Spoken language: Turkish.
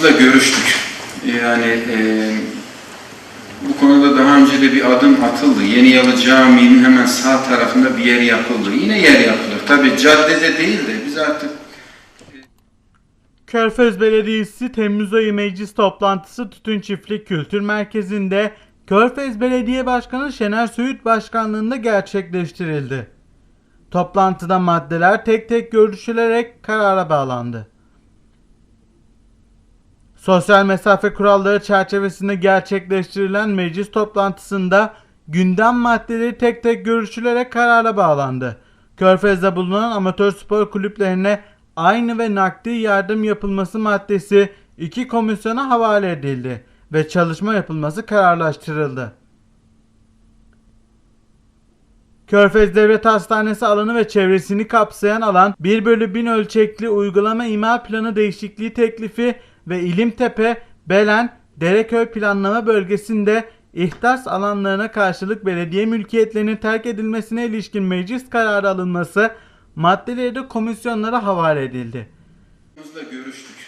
Başkanımızla görüştük. Yani e, bu konuda daha önce de bir adım atıldı. Yeni Yalı Camii'nin hemen sağ tarafında bir yer yapıldı. Yine yer yapılır. Tabii caddede değil de biz artık Körfez Belediyesi Temmuz ayı meclis toplantısı Tütün Çiftlik Kültür Merkezi'nde Körfez Belediye Başkanı Şener Söğüt Başkanlığında gerçekleştirildi. Toplantıda maddeler tek tek görüşülerek karara bağlandı. Sosyal mesafe kuralları çerçevesinde gerçekleştirilen meclis toplantısında gündem maddeleri tek tek görüşülerek karara bağlandı. Körfez'de bulunan amatör spor kulüplerine aynı ve nakdi yardım yapılması maddesi iki komisyona havale edildi ve çalışma yapılması kararlaştırıldı. Körfez Devlet Hastanesi alanı ve çevresini kapsayan alan 1 bölü 1000 ölçekli uygulama imar planı değişikliği teklifi ve İlimtepe, Belen, Dereköy planlama bölgesinde ihtas alanlarına karşılık belediye mülkiyetlerinin terk edilmesine ilişkin meclis kararı alınması maddeleri de komisyonlara havale edildi. Görüştük.